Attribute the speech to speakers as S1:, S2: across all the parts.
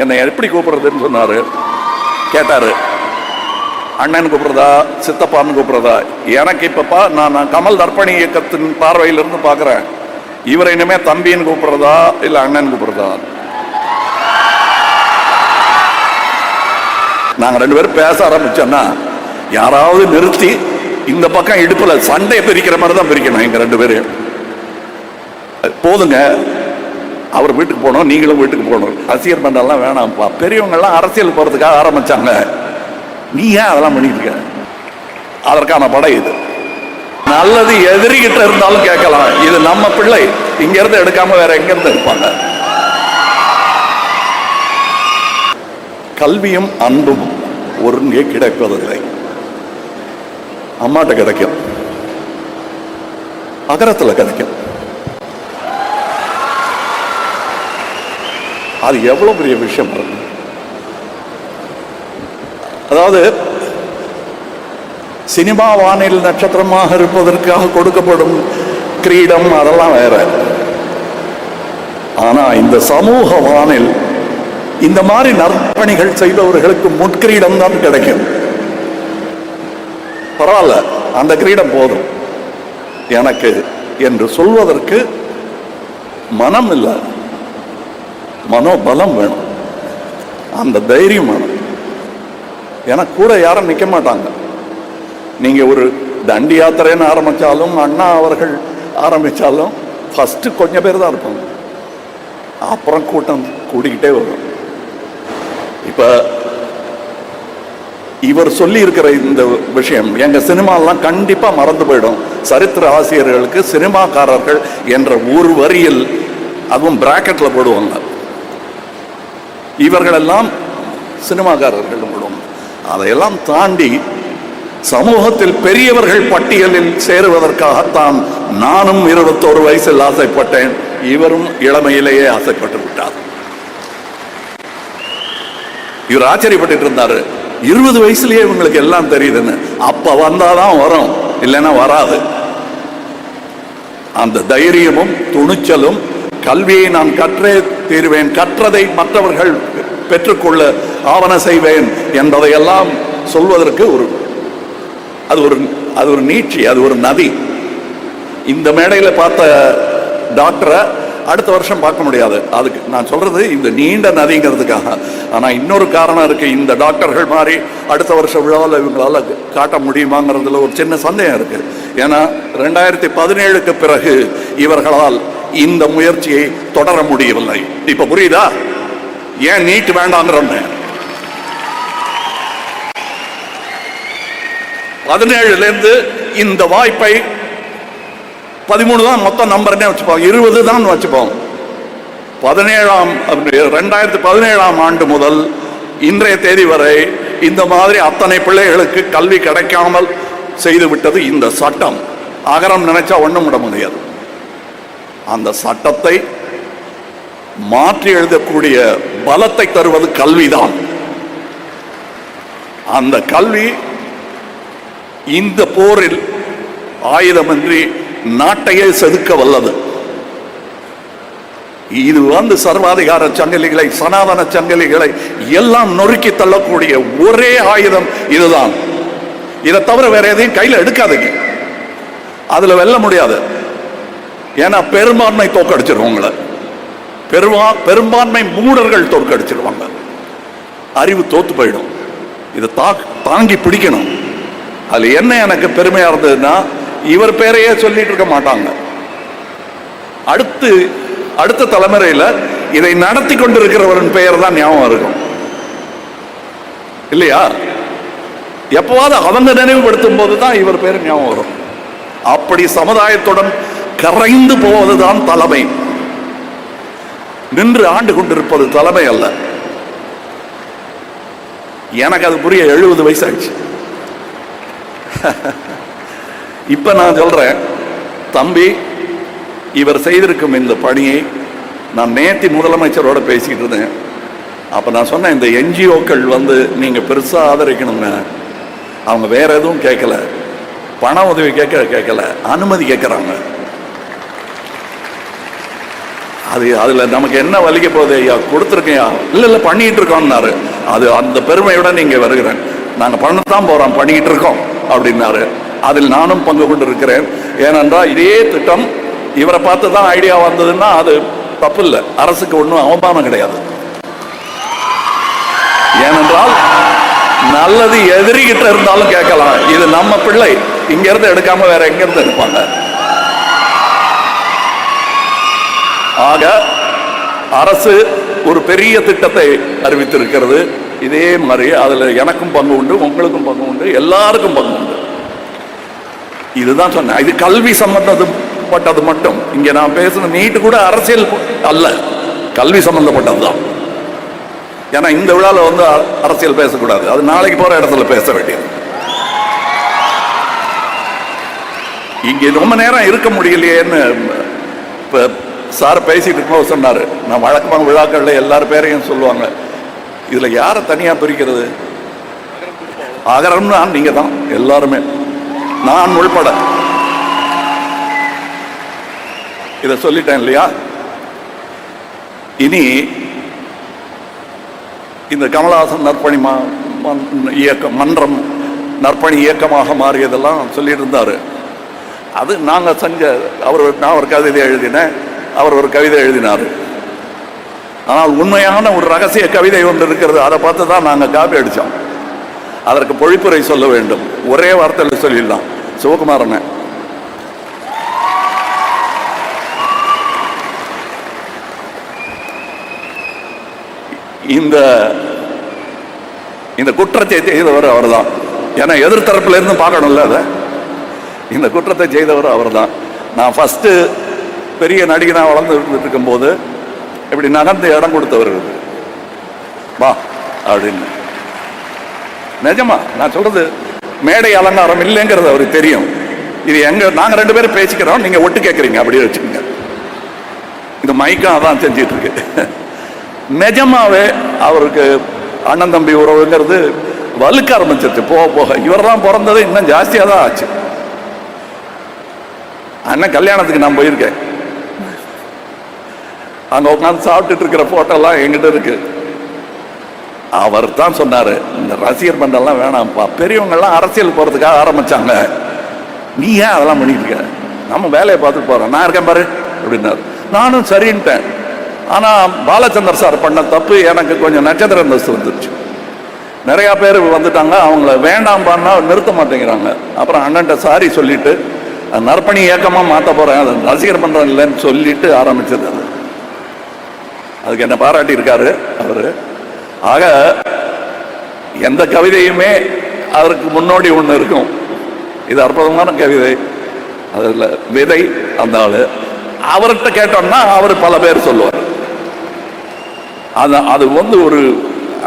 S1: என்னை எப்படி கூப்பிடுறதுன்னு சொன்னாரு. கேட்டாரு. அண்ணன் கூப்பிடுறதா சித்தப்பான்னு கூப்பிடுறதா? எனக்கு இப்பப்பா நான் நான் கமல் தர்ப்பணி இயக்கத்தின் பார்வையிலிருந்து பார்க்குறேன். இவரை இனிமே தம்பின்னு கூப்பிடுறதா இல்லை அண்ணன் கூப்பிடுறதா? நாங்க ரெண்டு பேரும் பேச ஆரம்பிச்சோன்னா யாராவது நிறுத்தி இந்த பக்கம் இடுப்புல சண்டையை பிரிக்கிற மாதிரி தான் பிரிக்கணும் எங்கள் ரெண்டு பேரும் போதுங்க. அவர் வீட்டுக்கு போகணும் நீங்களும் வீட்டுக்கு போகணும். ரசிகர் மன்றம்லாம் வேணாம்ப்பா பெரியவங்கெல்லாம் அரசியல் போகிறதுக்காக ஆரம்பிச்சாங்க. நீ ஏன் அதெல்லாம் பண்ணிட்டு இருக்க? அதற்கான படை இது. நல்லது எதிரிகிட்ட இருந்தாலும் கேட்கலாம். இது நம்ம பிள்ளை. இங்க இருந்து எடுக்காம வேற எங்கேருந்து இருப்பாங்க? கல்வியும் அன்பும் ஒருங்கே கிடைப்பதில்லை. அம்மாட்ட கிடைக்கும். அகரத்தில் கிடைக்கும். அது எவ்வளவு பெரிய விஷயம்? அதாவது சினிமா வானில் நட்சத்திரமாக இருப்பதற்காக கொடுக்கப்படும் கிரீடம் அதெல்லாம் வேற. ஆனா இந்த சமூக வானில் இந்த மாதிரி நற்பணிகள் செய்தவர்களுக்கு முட்கிரீடம் தான் கிடைக்கும். பரவாயில்ல அந்த கிரீடம் போதும். எனக்கு என்று சொல்வதற்கு மனம் இல்லை மனோபலம் வேணும். அந்த தைரியம் வேணும். ஏன்னா கூட யாரும் நிற்க மாட்டாங்க. நீங்க ஒரு தண்டி யாத்திரைன்னு ஆரம்பிச்சாலும் அண்ணா அவர்கள் ஆரம்பிச்சாலும் ஃபஸ்ட்டு கொஞ்சம் பேர் தான் இருப்பாங்க. அப்புறம் கூட்டம் கூடிக்கிட்டே வரும். இப்ப இவர் சொல்லி இருக்கிற இந்த விஷயம் எங்க சினிமாலாம் கண்டிப்பா மறந்து போயிடும். சரித்திர ஆசிரியர்களுக்கு சினிமாக்காரர்கள் என்ற ஒரு வரியில் அதுவும் பிராக்கெட்ல போடுவாங்க. இவர்களெல்லாம் சினிமாக்காரர்கள் விடும் அதையெல்லாம் தாண்டி சமூகத்தில் பெரியவர்கள் பட்டியலில் சேருவதற்காகத்தான் நானும் இருபத்தோரு வயசில் ஆசைப்பட்டேன். இவரும் இளமையிலேயே ஆசைப்பட்டு விட்டார். இவர் ஆச்சரியப்பட்டு இருந்தாரு. இருபது வயசுலயே இவங்களுக்கு எல்லாம் தெரியுதுன்னு. அப்ப வந்தாதான் வரும். இல்லைன்னா வராது. அந்த தைரியமும் துணிச்சலும் கல்வியை நான் கற்றே தீருவேன் கற்றதை மற்றவர்கள் பெற்றுக்கொள்ள ஆவண செய்வேன் என்பதையெல்லாம் சொல்வதற்கு ஒரு அது ஒரு அது ஒரு நீட்சி அது ஒரு நதி. இந்த மேடையில் பார்த்த டாக்டரை அடுத்த வருஷம் பார்க்க முடியாது. அதுக்கு நான் சொல்றது இந்த நீண்ட நதிங்கிறதுக்காக. ஆனால் இன்னொரு காரணம் இருக்கு. இந்த டாக்டர்கள் மாதிரி அடுத்த வருஷம் விழாவில் இவங்களால காட்ட முடியுமாங்கிறதுல ஒரு சின்ன சந்தேகம் இருக்கு. ஏன்னா ரெண்டாயிரத்தி பதினேழுக்கு பிறகு இவர்களால் இந்த முயற்சியை தொடர முடியவில்லை. இப்ப புரியுதா? ஏன் நீட் வேண்டாங்கிறோம் பதினேழுல இருந்து இந்த வாய்ப்பை பதிமூணு தான் மொத்தம் நம்பர்னே வச்சுப்போம். இருபது தான் வச்சுப்போம். பதினேழாம் ரெண்டாயிரத்தி பதினேழாம் ஆண்டு முதல் இன்றைய தேதி வரை இந்த மாதிரி அத்தனை பிள்ளைகளுக்கு கல்வி கிடைக்காமல் செய்து விட்டது இந்த சட்டம். அகரம் நினைச்சா ஒண்ணும் விட முடியாது. அந்த சட்டத்தை மாற்றி எழுதக்கூடிய பலத்தை தருவது கல்விதான். அந்த கல்வி இந்த போரில் ஆயுதமின்றி நாட்டையே செதுக்க வல்லது. இது வந்து சர்வாதிகார சங்கிலிகளை சனாதன சங்கிலிகளை எல்லாம் நொறுக்கி தள்ளக்கூடிய ஒரே ஆயுதம் இதுதான். இதை தவிர வேற எதையும் கையில் எடுக்காதீங்க. அதுல வெல்ல முடியாது. ஏன்னா பெரும்பான்மை தோக்கடிச்சிடும் உங்களை பெருமா பெரும்பான்மை மூடர்கள் தோற்கடிச்சிருவாங்க. அறிவு தோத்து போயிடும். இதை தா தாங்கி பிடிக்கணும். அதுல என்ன எனக்கு பெருமையா இருந்ததுன்னா இவர் பேரையே சொல்லிட்டு இருக்க மாட்டாங்க. அடுத்து அடுத்த தலைமுறையில இதை நடத்தி கொண்டிருக்கிறவரின் பெயர் தான் ஞாபகம் இருக்கும். இல்லையா? எப்போவாது அவங்க நினைவுபடுத்தும் போது தான் இவர் பேர் ஞாபகம் வரும். அப்படி சமுதாயத்துடன் கரைந்து போவதுதான் தலைமை. நின்று ஆண்டு கொண்டிருப்பது தலைமை அல்ல. எனக்கு அது புரிய எழுபது வயசு இப்ப நான் சொல்றேன் தம்பி இவர் செய்திருக்கும் இந்த பணியை நான் நேத்தி முதலமைச்சரோட பேசிக்கிட்டு இருந்தேன். அப்ப நான் சொன்னேன் இந்த என்ஜிஓக்கள் வந்து நீங்க பெருசா ஆதரிக்கணுங்க அவங்க வேற எதுவும் கேட்கல பண உதவி கேட்க கேட்கல. அனுமதி கேட்குறாங்க. அது அதில் நமக்கு என்ன வலிக்க போகுது ஐயா? கொடுத்துருக்கையா இல்லை இல்லை பண்ணிகிட்டு இருக்கோம்னாரு அது அந்த பெருமையுடன் இங்கே வருகிறேன். நாங்கள் பண்ணத்தான் போகிறோம் பண்ணிக்கிட்டு இருக்கோம் அப்படின்னாரு. அதில் நானும் பங்கு கொண்டு இருக்கிறேன் ஏனென்றால் இதே திட்டம் இவரை பார்த்து தான் ஐடியா வந்ததுன்னா அது தப்பு இல்லை அரசுக்கு ஒன்றும் அவமானம் கிடையாது. ஏனென்றால் நல்லது எதிரிகிட்ட இருந்தாலும் கேட்கலாம். இது நம்ம பிள்ளை. இங்கேருந்து எடுக்காமல் வேற எங்கேருந்து எடுப்பாங்க? ஆக அரசு ஒரு பெரிய திட்டத்தை அறிவித்திருக்கிறது. இதே மாதிரி அதுல எனக்கும் பங்கு உண்டு உங்களுக்கும் பங்கு உண்டு எல்லாருக்கும் பங்கு உண்டு. இதுதான் சொன்னேன். இது கல்வி சம்பந்தப்பட்டது மட்டும். இங்கே நான் பேசுன நீட்டு கூட அரசியல் அல்ல. கல்வி சம்பந்தப்பட்டதுதான். ஏன்னா இந்த விழால வந்து அரசியல் பேசக்கூடாது. அது நாளைக்கு போகிற இடத்துல பேச வேண்டியது. இங்கே ரொம்ப நேரம் இருக்க முடியலையேன்னு இப்போ சார் பேசிட்டு இருக்கும்போது சொன்னார் நான் வழக்கமாக விழாக்களில் எல்லார் பேரையும் சொல்லுவாங்க. இதில் யாரை தனியாக பிரிக்கிறது? ஆகலம்னு நீங்கள் தான் எல்லாருமே. நான் உள்பட. இதை சொல்லிட்டேன் இல்லையா? இனி இந்த கமலஹாசன் நற்பணி ம- இயக்கம் மன்றம் நற்பணி இயக்கமாக மாறியதெல்லாம் சொல்லிட்டு இருந்தார். அது நாங்கள் செஞ்ச அவர் நான் ஒரு கவிதை எழுதினேன். அவர் ஒரு கவிதை எழுதினார். ஆனால் உண்மையான ஒரு ரகசிய கவிதை ஒன்று இருக்கிறது. அதை பார்த்து தான் நாங்கள் காப்பி அடித்தோம் அதற்கு பொழிப்புரை சொல்ல வேண்டும். ஒரே வார்த்தையில் சொல்லிடலாம். சிவகுமாரனை. இந்த இந்த குற்றத்தை செய்தவர் அவர்தான். ஏன்னா எதிர்த்தரப்புல இருந்து பார்க்கணும்ல அதை. இந்த குற்றத்தை செய்தவர் அவர்தான். நான் ஃபஸ்ட்டு பெரிய நடிகனாக வளர்ந்து இருந்துட்டு இருக்கும்போது இப்படி நகர்ந்து இடம் கொடுத்தவர் வா அப்படின்னு. நிஜமா நான் சொல்றது மேடை அலங்காரம் இல்லைங்கிறது அவருக்கு தெரியும். இது எங்க நாங்க ரெண்டு பேரும் பேசிக்கிறோம் நீங்க ஒட்டு கேட்குறீங்க அப்படியே வச்சுக்கோங்க. இந்த மைக்கம் அதான் செஞ்சிட்டு இருக்கு நிஜமாவே அவருக்கு அண்ணன் தம்பி உறவுங்கிறது வலுக்க ஆரம்பிச்சிருச்சு போக போக. இவரெல்லாம் பிறந்தது இன்னும் ஜாஸ்தியாக தான் ஆச்சு. அண்ணன் கல்யாணத்துக்கு நான் போயிருக்கேன். அங்க உட்காந்து சாப்பிட்டுட்டு இருக்கிற போட்டோ எங்கிட்ட இருக்கு. அவர் தான் சொன்னாரு இந்த ரசிகர் மன்றம்லாம் வேணாம்ப்பா. பெரியவங்க எல்லாம் அரசியல் போறதுக்காக ஆரம்பிச்சாங்க. நீ ஏன் அதெல்லாம் பண்ணிட்டு இருக்க? நம்ம வேலையை பார்த்துட்டு போறோம். நான் இருக்கேன் பாரு அப்படின்னாரு. நானும் சரின்ட்டேன். ஆனா பாலச்சந்தர் சார் பண்ண தப்பு எனக்கு கொஞ்சம் நட்சத்திர அந்தஸ்து வந்துருச்சு. நிறைய பேர் வந்துட்டாங்க அவங்கள வேண்டாம் பண்ணா நிறுத்த மாட்டேங்கிறாங்க. அப்புறம் அண்ணன்ட்ட சாரி சொல்லிட்டு நற்பணி இயக்கமா மாத்த போறேன். அதை ரசிகர் மன்றம் இல்லைன்னு சொல்லிட்டு ஆரம்பிச்சது அது. அதுக்கு என்ன பாராட்டி இருக்காரு? அவரு ஆக எந்த கவிதையுமே அதற்கு முன்னோடி ஒன்று இருக்கும். இது அற்புதமான கவிதை. அதில் விதை அந்த ஆள். அவர்கிட்ட கேட்டோம்னா அவர் பல பேர் சொல்லுவார். அது அது வந்து ஒரு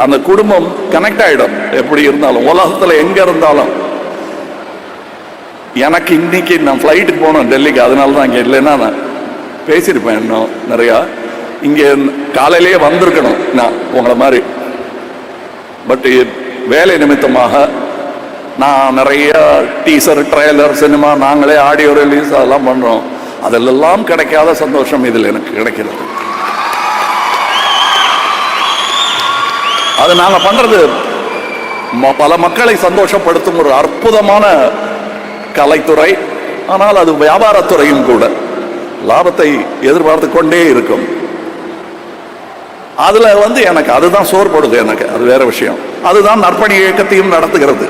S1: அந்த குடும்பம் கனெக்ட் ஆகிடும் எப்படி இருந்தாலும் உலகத்துல எங்கே இருந்தாலும். எனக்கு இன்னைக்கு நான் ஃப்ளைட்டுக்கு போனோம் டெல்லிக்கு அதனால தான் இங்கே இல்லைன்னா நான் பேசியிருப்பேன் இன்னும் நிறையா. இங்கே காலையிலேயே வந்திருக்கணும். நான் உங்களை மாதிரி. பட் வேலை நிமித்தமாக நான் நிறைய டீசர் ட்ரெய்லர் சினிமா நாங்களே ஆடியோ ரிலீஸ் அதெல்லாம் பண்ணுறோம் அதிலெல்லாம் கிடைக்காத சந்தோஷம் இதில் எனக்கு கிடைக்கிறது. அது நாங்கள் பண்ணுறது ம- பல மக்களை சந்தோஷப்படுத்தும் ஒரு அற்புதமான கலைத்துறை. ஆனால் அது வியாபாரத்துறையும் கூட. லாபத்தை எதிர்பார்த்து கொண்டே இருக்கும். அதில் வந்து எனக்கு அதுதான் சோர்படுது எனக்கு. அது வேற விஷயம். அதுதான் நற்பணி இயக்கத்தையும் நடத்துகிறது.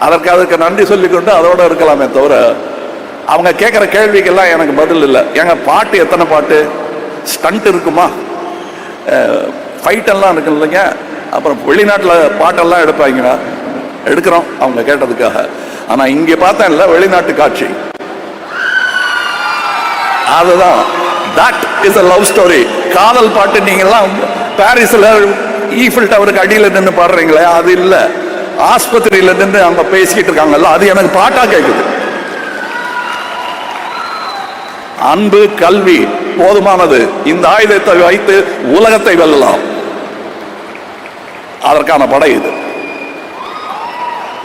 S1: அதற்கு அதுக்கு நன்றி சொல்லிக்கொண்டு அதோட இருக்கலாமே தவிர அவங்க கேட்குற கேள்விக்கெல்லாம் எனக்கு பதில் இல்லை. எங்கள் பாட்டு எத்தனை பாட்டு? ஸ்டண்ட் இருக்குமா? ஃபைட்டெல்லாம் இருக்கு இல்லைங்க? அப்புறம் வெளிநாட்டில் பாட்டெல்லாம் எடுப்பாங்க. எடுக்கிறோம் அவங்க கேட்டதுக்காக. ஆனால் இங்கே பார்த்தேன் இல்லை வெளிநாட்டு காட்சி. அதுதான். That is a love story காதல் பாட்டு நீங்கெல்லாம் பாரிஸில் ஈஃபில் டவருக்கு அடியில் நின்று பாடுறீங்களே அது இல்லை. ஆஸ்பத்திரியில நின்று அவங்க பேசிக்கிட்டு இருக்காங்கல்ல அது எனக்கு பாட்டாக கேட்குது அன்பு கல்வி போதுமானது. இந்த ஆயுதத்தை வைத்து உலகத்தை வெல்லலாம். அதற்கான படை இது.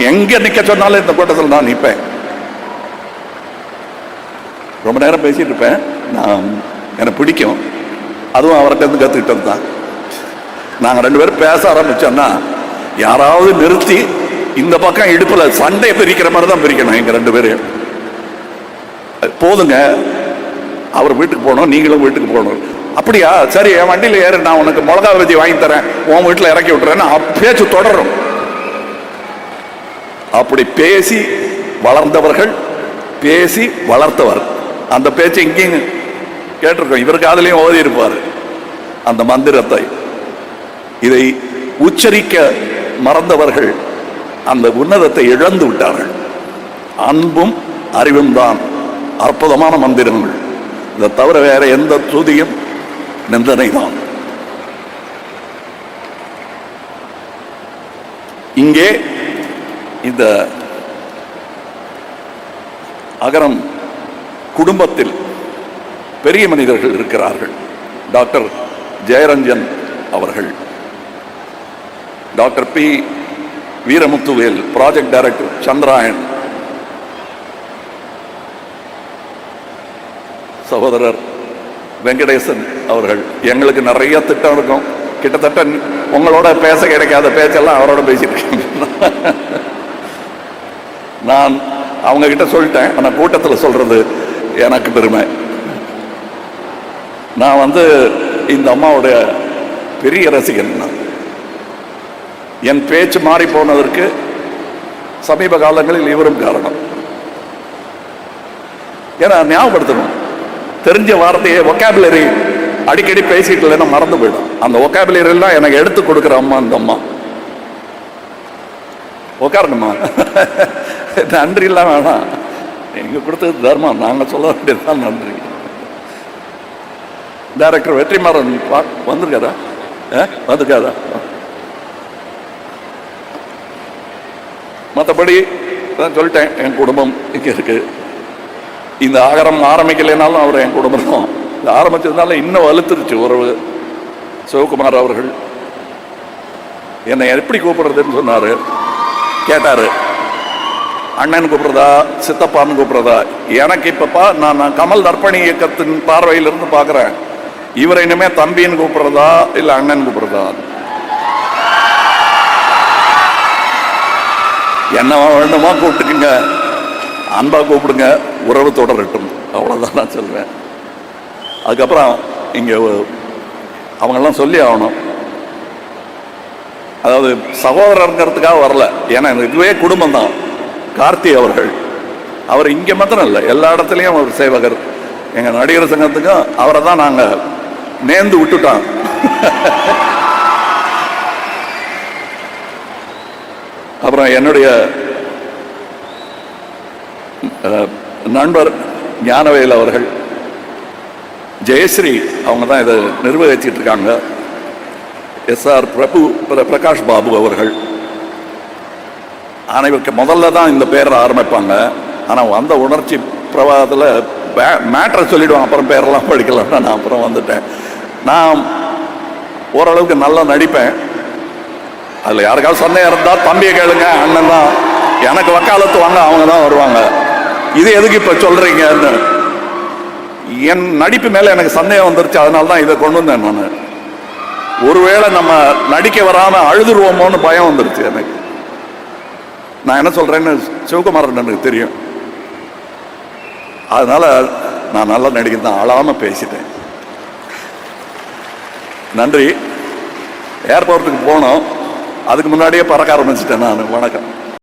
S1: எங்க நிக்க சொன்னாலும் இந்த கூட்டத்தில் நான் நிற்பேன் ரொம்ப நேரம் பேசிட்டு இருப்பேன். நான் எனக்கு பிடிக்கும். அதுவும் அவர்கிட்டருந்து கற்றுக்கிட்டது தான். நாங்கள் ரெண்டு பேரும் பேச ஆரம்பிச்சோன்னா யாராவது நிறுத்தி இந்த பக்கம் இடுப்பில் சண்டை பிரிக்கிற மாதிரி தான் பிரிக்கணும் எங்கள் ரெண்டு பேரையும் போதுங்க. அவர் வீட்டுக்கு போகணும் நீங்களும் வீட்டுக்கு போகணும். அப்படியா? சரி என் வண்டியில் ஏறு நான் உனக்கு மிளகா பஜ்ஜி வாங்கி தரேன். உன் வீட்டில் இறக்கி விட்டுறேன்னு பேச்சு தொடரும். அப்படி பேசி வளர்ந்தவர்கள் பேசி வளர்த்தவர். அந்த பேச்சு இங்கேயும் கேட்டிருக்கோம். இவர் காதலையும் ஓதி இருப்பார் அந்த மந்திரத்தை. இதை உச்சரிக்க மறந்தவர்கள் அந்த உன்னதத்தை இழந்து விட்டார்கள். அன்பும் அறிவும் தான் அற்புதமான மந்திரங்கள். இதை தவிர வேற எந்த துதியும் நிந்தனை தான். இங்கே இந்த அகரம் குடும்பத்தில் பெரிய மனிதர்கள் இருக்கிறார்கள். டாக்டர் ஜெயரஞ்சன் அவர்கள். Doctor P Veeramuthuvel project director Chandrayaan. சகோதரர் வெங்கடேசன் அவர்கள். எங்களுக்கு நிறைய திட்டம் இருக்கும். கிட்டத்தட்ட உங்களோட பேச கிடைக்காத பேச்செல்லாம் அவரோட பேசிட்டு நான் அவங்க கிட்ட சொல்லிட்டேன். ஆனால் கூட்டத்தில் சொல்றது எனக்கு பெருமை. நான் வந்து இந்த அம்மாவுடைய பெரிய ரசிகன் நான். என் பேச்சு மாறி போனதற்கு சமீப காலங்களில் இவரும் காரணம். ஏன்னா ஞாபகப்படுத்தணும். தெரிஞ்ச வார்த்தையை ஒக்காபுலரி அடிக்கடி பேசிட்டு இல்லைன்னா மறந்து போயிடும். அந்த vocabulary எல்லாம் எனக்கு எடுத்து கொடுக்குற அம்மா அந்த அம்மா. உட்காரணுமா? நன்றி எல்லாம் வேணாம். நீங்க கொடுத்தது தர்மம். நாங்க சொல்ல வேண்டியதுதான் நன்றி. டைரக்டர் வெற்றிமாறன் பா- வந்திருக்காரா? ஆ? வந்திருக்காரா? மற்றபடி நான் சொல்லிட்டேன் என் குடும்பம் இங்கே இருக்கு. இந்த ஆகரம் ஆரம்பிக்கலைனாலும் அவர் என் குடும்பம் தான். இது ஆரம்பிச்சதுனால இன்னும் வலுத்துருச்சு உறவு. சிவகுமார் அவர்கள் என்னை எப்படி கூப்பிடுறதுன்னு சொன்னார். கேட்டார். அண்ணன் கூப்பிடுறதா சித்தப்பான்னு கூப்பிடுறதா? எனக்கு இப்பப்பா நான் நான் கமல் தர்ப்பணி இயக்கத்தின் பார்வையிலிருந்து பார்க்குறேன் இவரை இனிமே தம்பின்னு கூப்பிடுறதா இல்லை அண்ணன் கூப்பிடுறதா? என்ன வேண்டுமா கூப்பிட்டுக்குங்க. அன்பா கூப்பிடுங்க. உறவு தொடரட்டும். அவ்வளோதான் நான் சொல்வேன். அதுக்கப்புறம் இங்கே அவங்கெல்லாம் சொல்லி ஆகணும். அதாவது சகோதரங்கிறதுக்காக வரல. ஏன்னா இதுவே குடும்பம் தான் கார்த்தி அவர்கள். அவர் இங்கே மாத்திரம் இல்லை. எல்லா இடத்துலையும் அவர் சேவகர். எங்கள் நடிகர் சங்கத்துக்கும் அவரை தான் நாங்கள் நேர்ந்து விட்டுட்டான். அப்புறம் என்னுடைய நண்பர் ஞானவேல் அவர்கள் ஜெயஸ்ரீ அவங்க தான் இதை நிர்வகிச்சிட்டு இருக்காங்க. எஸ்ஆர் பிரபு பிரகாஷ் பாபு அவர்கள். அனைவருக்கு முதல்ல தான் இந்த பேரை ஆரம்பிப்பாங்க. ஆனால் வந்த உணர்ச்சி பிரவாதத்தில் மேட்ரை சொல்லிவிடுவான் அப்புறம் பேரெல்லாம் படிக்கலாம்னா நான் அப்புறம் வந்துட்டேன். நான் ஓரளவுக்கு நல்லா நடிப்பேன். அதில் யாருக்காவது சந்தேகம் இருந்தால் தம்பியை கேளுங்க அண்ணன் தான். எனக்கு வக்காலத்து வாங்க அவங்க தான் வருவாங்க. இது எதுக்கு இப்போ சொல்கிறீங்கன்னு என் நடிப்பு மேலே எனக்கு சந்தேகம் வந்துருச்சு அதனால தான் இதை கொண்டு வந்தேன் நான். ஒருவேளை நம்ம நடிக்க வராமல் அழுதுருவோமோன்னு பயம் வந்துருச்சு எனக்கு. நான் என்ன சொல்கிறேன்னு சிவகுமாரன் எனக்கு தெரியும். அதனால நான் நல்லா நடிக்க தான் அழாமல் பேசிட்டேன். நன்றி. ஏர்போர்ட்டுக்கு போனோம். அதுக்கு முன்னாடியே பறக்க ஆரம்பிச்சிட்டேன் நான். வணக்கம்.